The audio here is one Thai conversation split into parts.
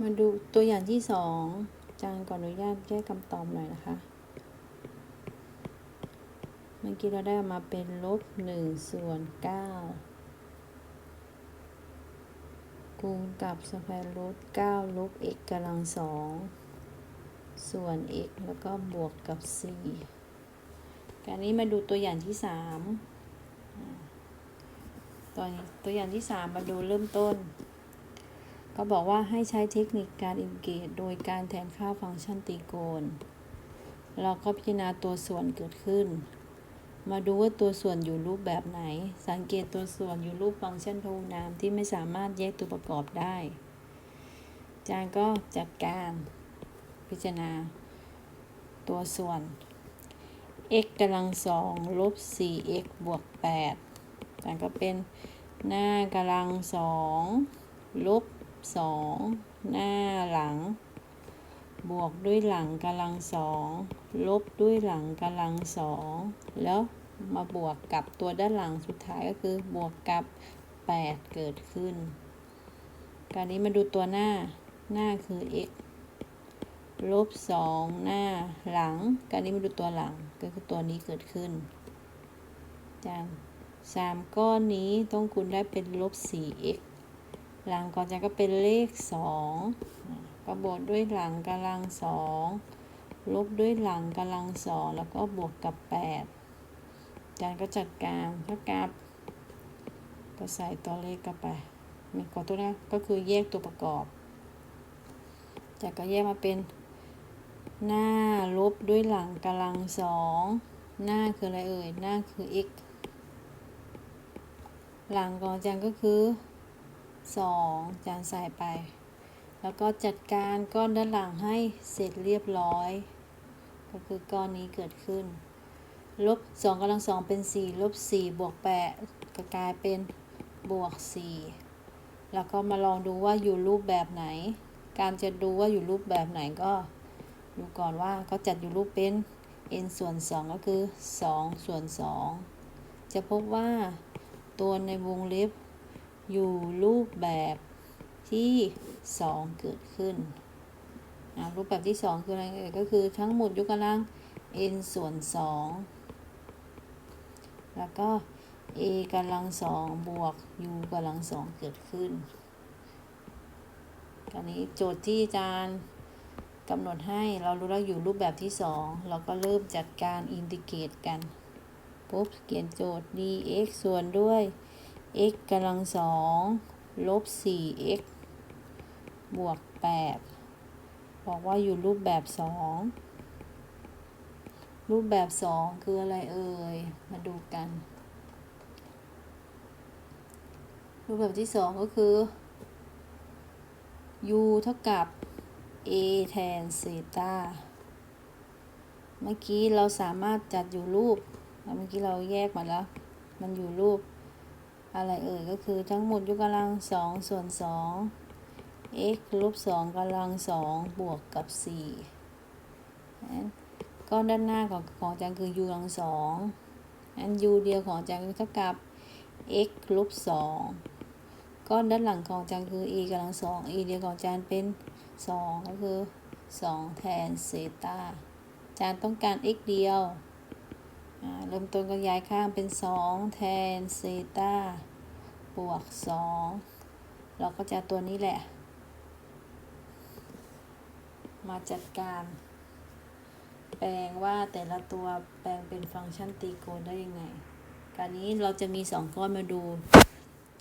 มาดูตัวอย่างที่สองจารย์ขออนุญาตแก้คำตอบหน่อยนะคะ เมื่อกี้เราได้มาเป็นลบหนึ่งส่วนเก้าคูณกับสแควร์รูทเก้าลบ x กำลังสองส่วน x แล้วก็บวกกับ 4 การนี้มาดูตัวอย่างที่สามอ่าตัวตัวอย่างที่สามมาดูเริ่มต้น ก็บอกว่าให้ใช้เทคนิคการอินเกตโดยการแทนค่าฟังก์ชันตรีโกณเราก็พิจารณาตัวส่วนเกิดขึ้น มาดูว่าตัวส่วนอยู่รูปแบบไหน สังเกตตัวส่วนอยู่รูปฟังก์ชันพหุนามที่ไม่สามารถแยกตัวประกอบได้ จารย์ก็จัดการพิจารณา ตัวส่วน x กำลังสองลบ 4x บวก8จารย์ก็เป็นหน้ากำลังสองลบ สองหน้าหลัง บวกด้วยหลังกำลังสองลบด้วยหลังกำลังสองแล้วมาบวกกับตัวด้านหลังสุดท้ายก็คือบวกกับ 8 เกิดขึ้นการนี้มาดูตัวหน้าหน้าคือ x ลบสองหน้าหลังการนี้มาดูตัวหลังก็คือตัวนี้เกิดขึ้นจานสามก้อนนี้ต้องคูณได้เป็นลบ 4x หลังก่อนจะก็เป็นเลขสองก็บวกด้วยหลังกำลังสองลบด้วยหลังกำลังสองแล้วก็บวกกับแปดอาจารย์ก็จัดการถ้ากราฟก็ใส่ตัวเลขเข้าไปมีขอตัวนะก็คือแยกตัวประกอบจากก็แยกมาเป็น หน้าลบด้วยหลังกำลังสองหน้าคืออะไรเอ่ยหน้าคือ x หลังของอาจารย์ก็คือ สองจานใส่ไป แล้วก็จัดการก้อนด้านหลังให้เสร็จเรียบร้อย ก็คือก้อนนี้เกิดขึ้น ลบสองกำลังสองเป็นสี่ลบสี่บวกแปดก็กลายเป็นบวกสี่แล้วก็มาลองดูว่าอยู่รูปแบบไหน การจะดูว่าอยู่รูปแบบไหนก็ดูก่อนว่าเขาจัดอยู่รูปเป็น n ส่วน 2 ก็คือ 2 ส่วน 2 จะพบว่าตัวในวงเล็บ อยู่รูปแบบที่ 2 เกิดขึ้นนะรูปแบบที่ 2 คืออะไรก็คือทั้งหมดยกกำลัง n ส่วน 2 แล้วก็ a กำลัง2บวก u กำลัง2เกิดขึ้นคราวนี้โจทย์ที่อาจารย์กำหนดให้เรารู้แล้วอยู่รูปแบบที่ 2 เราก็เริ่มจัดการอินทิเกรตกันปุ๊บเขียนโจทย์ dx ส่วนด้วย x กำลังสองลบ 4x บวก 8 บอกว่าอยู่รูปแบบ 2 รูปแบบ 2 คืออะไรเอ่ย มาดูกัน รูปแบบที่ 2 ก็คือ u เท่ากับ a แทนเซตาเมื่อกี้เราสามารถจัดอยู่รูป เมื่อกี้เราแยกมาแล้ว มันอยู่รูป อะไรเอ่ยก็คือทั้งหมดยกกำลังสองส่วนสอง x ลบสองกำลังสองบวกกับสี่ก้อนด้านหน้าของของอาจารย์คือ u กำลังสองอัน u เดียวของอาจารย์เท่ากับ x ลบสองก้อนด้านหลังของอาจารย์คือ e กำลังสอง e เดียวของอาจารย์เป็นสองก็คือสองแทนเซตาอาจารย์ต้องการ x เดียว เริ่มต้นก็ย้ายข้างเป็น 2 แทนเซต้าบวก 2 เราก็จะตัวนี้แหละ มาจัดการ แปลงว่าแต่ละตัวแปลงเป็นฟังก์ชันตีโกณได้ยังไง การนี้เราจะมี 2 ก้อนมาดู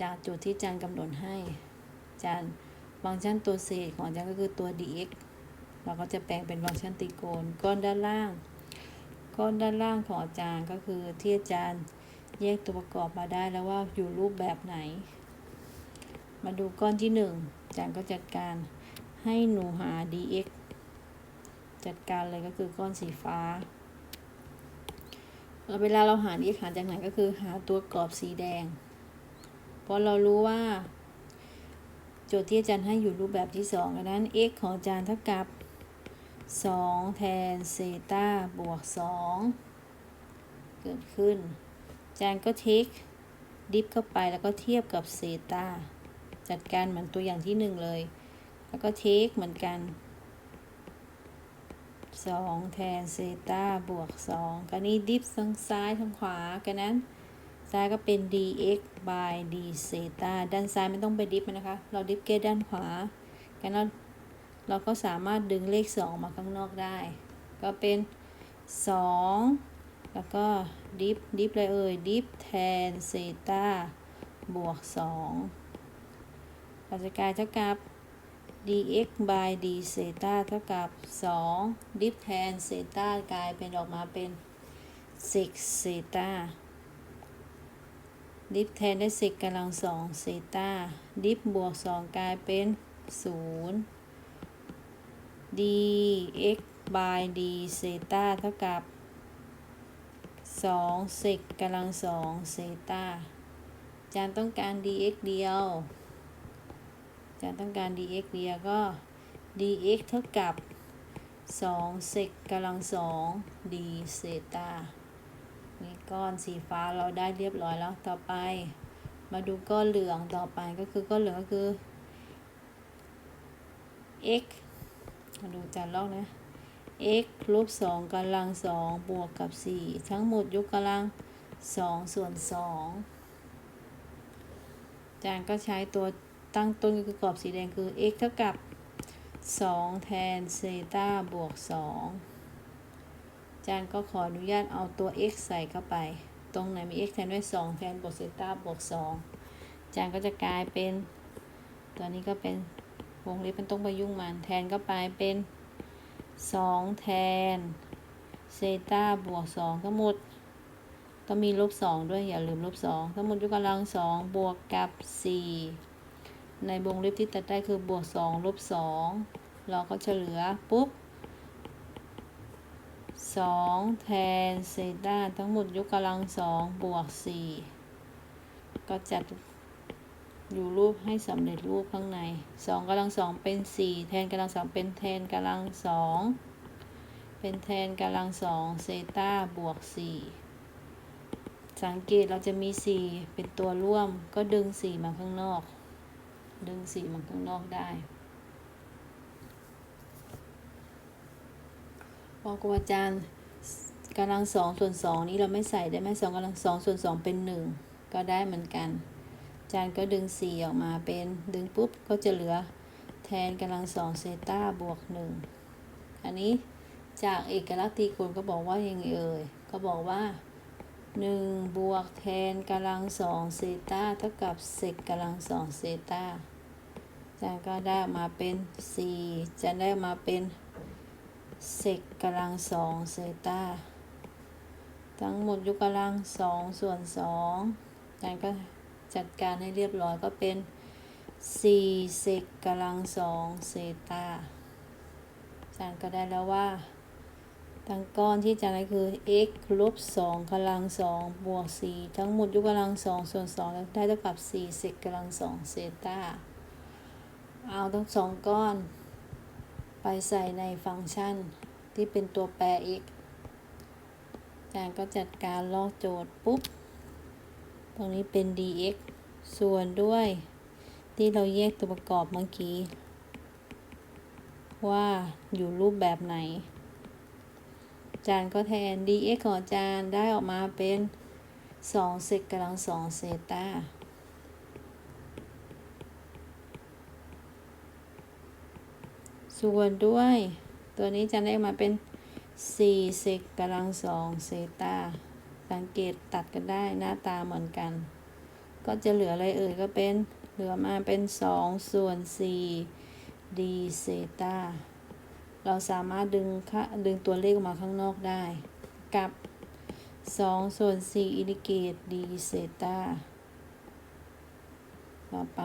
จากจทย์ที่อาจารย์กำหนดให้อาจารย์ฟังก์ชันตัวเศษของอาจารย์ก็คือตัว dx เราก็จะแปลงเป็นฟังก์ชันตีโกณก้อนด้านล่าง ก้อนด้านล่างของอาจารย์ก็คือที่อาจารย์แยกตัวประกอบมาได้แล้วว่าอยู่รูปแบบไหน มาดูก้อนที่ 1 อาจารย์ก็จัดการให้หนูหา dx จัดการเลยก็คือก้อนสีฟ้า เวลาเราหา dx หาจากไหนก็คือหาตัวกรอบสีแดง เพราะเรารู้ว่า โจทย์ที่อาจารย์ให้อยู่รูปแบบที่2ดังนั้น x ของอาจารย์เท่ากับ 2 แทนเซต้าบวก 2 เกิดขึ้น จารย์ก็เทคดิฟเข้าไปแล้วก็เทียบกับเซต้าจัดการเหมือนตัวอย่างที่ 1 เลย แล้วก็เทคเหมือนกันสองแทนเซต้าบวกสองก็นี้ดิฟทั้งซ้ายทั้งขวากันนั้นซ้ายก็เป็น dx by d เซต้าด้านซ้ายไม่ต้องไปดิฟนนะคะ เราดิฟแค่ด้านขวากันนั้น เราก็สามารถดึงเลข 2 มาข้างนอกได้ ก็เป็น 2 แล้วก็ดิฟดิฟเลยเอ่ยดิฟแทนเซตาบวก 2ปัจจัยกลาเท่ากับ dx by d เซตาเท่ากับ 2 ดิฟแทนเซตากลายเป็นออกมาเป็น6เซตาดิฟแทนได้สิกกำลังสองเซตาดิฟบวกสองกลายเป็นศูนย์ dx by d เซตาเท่ากับสองเซกกำลังสองเซตาจานต้องการ dx เดียวจานต้องการ dx เดียวก็ dx เท่ากับสองเซกกำลังสอง d เซตานี่ก้อนสีฟ้าเราได้เรียบร้อยแล้วต่อไป มาดูก้อนเหลืองต่อไปก็คือก้อนเหลืองก็คือ x มาดูจานลอกนะ x ลบสองกำลังสองบวกกับสี่ทั้งหมดยกกำลังสองส่วนสองจานก็ใช้ตัวตั้งต้นคือกรอบสีแดงคือ x เท่ากับสองแทนเซต้าบวกสองจารย์ก็ขออนุญาตเอาตัว x ใส่เข้าไป ตรงไหนมี x แทนด้วย 2 แทนบวกเซต้าบวก2อาจารย์ก็จะกลายเป็น ตัวนี้ก็เป็น วงเล็บมันต้องไปยุ่งมันแทนก็ไปเป็น2แทนเซต้าบวก2ทั้งหมดก็มีลบ2ด้วยอย่าลืมลบ2ทั้งหมดยกกำลัง2บวกกับ4ในวงเล็บที่ตัดได้คือบวก2ลบ2เราก็จะเหลือปุ๊บสองแทนเซต้าทั้งหมดยกกำลังสองบวกสี่ก็จัด อยู่รูปให้สำเร็จรูปข้างในสองกำลังสองเป็นสี่แทนกำลังสองเป็นแทนกำลังสองเป็นแทนกำลังสองเซตาบวกสี่สังเกตเราจะมีสี่เป็นตัวร่วมก็ดึงสี่มาข้างนอก ดึงสี่มาข้างนอกได้บอกว่าอาจารย์กำลังสองส่วนสองนี้เราไม่ใส่ได้ไหมสองกำลังสองส่วนสองเป็นหนึ่งก็ได้เหมือนกัน จารย์ก็ดึงสี่ออกมาเป็นดึงปุ๊บก็จะเหลือแทนกำลังสองเซต้าบวกหนึ่งอันนี้จากเอกลักษณ์ตรีโกณก็บอกว่ายังไงเอ่ย ก็บอกว่าหนึ่งบวกแทนกำลังสองเซต้าเท่ากับเซกกำลังสองเซตาอาจารย์ก็ได้มาเป็นสี่จะได้มาเป็นเซกกำลังสองเซต้าทั้งหมดยกกำลังสองส่วนสองอาจารย์ก็ จัดการให้เรียบร้อยก็เป็นสี่เซกกำลังสองเซตาอาจารย์ก็ได้แล้วว่าทั้งก้อนที่จารย์ได้คือ x ลบสองกำลังสองบวกสี่ทั้งหมดยกกำลังสองส่วนสองแล้วได้เท่ากับสี่เซกกำลังสองเซตาเอาทั้งสองก้อน ไปใส่ในฟังก์ชันที่เป็นตัวแปร x จารย์ก็จัดการลอกโจทย์ปุ๊บ ตรงนี้เป็น dx ส่วนด้วย ที่เราแยกตัวประกอบเมื่อกี้ ว่าอยู่รูปแบบไหน จารย์ก็แทน dx ของจารย์ได้ออกมาเป็น2เซกกำลัง2เซตาส่วนด้วย ตัวนี้จะได้มาเป็น4เซกกำลัง2เซตา สังเกตตัดกันได้หน้าตาเหมือนกัน ก็จะเหลืออะไรเอ่ยก็เป็นเหลือมาเป็น 2 ส่วน4 d เซตาเราสามารถดึงค่าดึงตัวเลขออกมาข้างนอกได้ กับ 2 ส่วน4อินดิเกต d เซตาต่อไป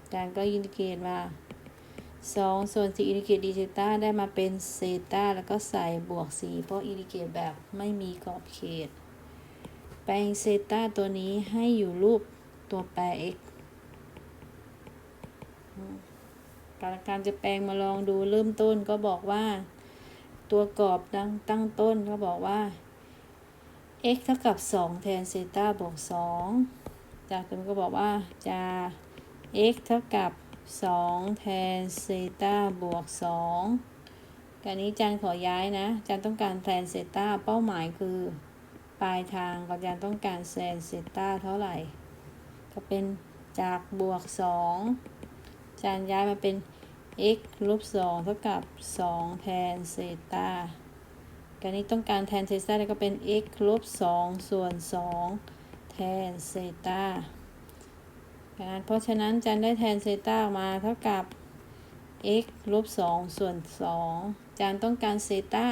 อาจารย์ก็อินดิเกตว่า 2 ส่วน4อินดิเกต d เซต้าได้มาเป็นเซต้าแล้วก็ใส่บวก 4 เพราะอินดิเกตแบบไม่มีขอบเขต แปลงเซต้าตัวนี้ให้อยู่รูปตัวแปร x การการจะแปลงมาลองดูเริ่มต้นก็บอกว่า ตัวกรอบตั้งตั้งต้นก็บอกว่า x เท่ากับ 2 แทนเซต้าบวก 2 จากนั้นก็บอกว่าจะ x เท่ากับ สองแทนเซตาบวกสองการนี้อาจารย์ขอย้ายนะอาจารย์ต้องการแทนเซตาเป้าหมายคือ ปลายทางอาจารย์ต้องการแทนเซตาเท่าไหร่ ก็เป็นจากบวกสองอาจารย์ย้ายมาเป็น x ลบสองเท่ากับสองแทนเซตาการนี้ต้องการแทนเซตาแล้วก็เป็น x ลบสองส่วนสองแทนเซตา การเพราะฉะนั้นจันได้แทนเซต้าออกมาเท่ากับ x ลบ2ส่วน 2 จานต้องการเซต้า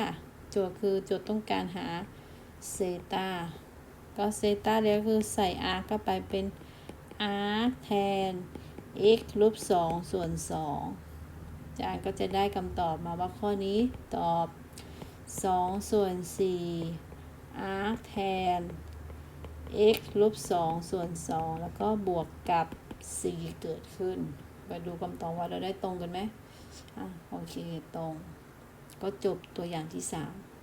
โจทย์คือโจทย์ต้องการหาเซต้าก็เซต้าเดียวคือใส่ r เข้าไปเป็น r แทน x ลบ2ส่วน 2 จานก็จะได้คำตอบมาว่าข้อนี้ตอบ 2 ส่วน 4 r แทน x ลบ2ส่วน 2 แล้วก็บวกกับ4เกิดขึ้น มาดูคำตอบว่าเราได้ตรงกันไหมอะโอเคตรง ก็จบตัวอย่างที่ 3